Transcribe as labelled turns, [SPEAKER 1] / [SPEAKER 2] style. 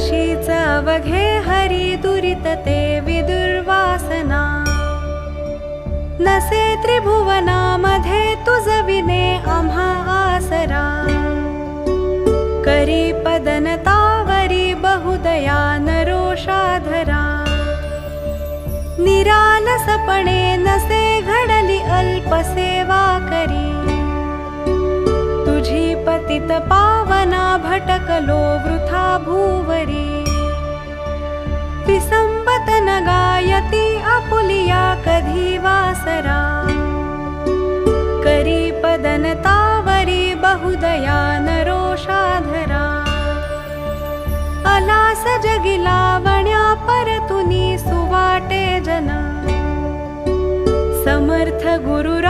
[SPEAKER 1] अवघे हरी दुरित ते विदुर्वासना नसे त्रिभुवनामध्ये तुझ विने आम्हा आसरा. करी पदनतावरी बहुदया नरोषाधरा निरालसपणे नसे घडली अल्पसेवा करी. तुझी पतित पावना भटकलो गायति अपुलिया कथी वासरा। करीपदनतावरि बहुदया नरोषाधरा। अला स जगिला वण्या सुवाटे जना। समर्थ गुरुरा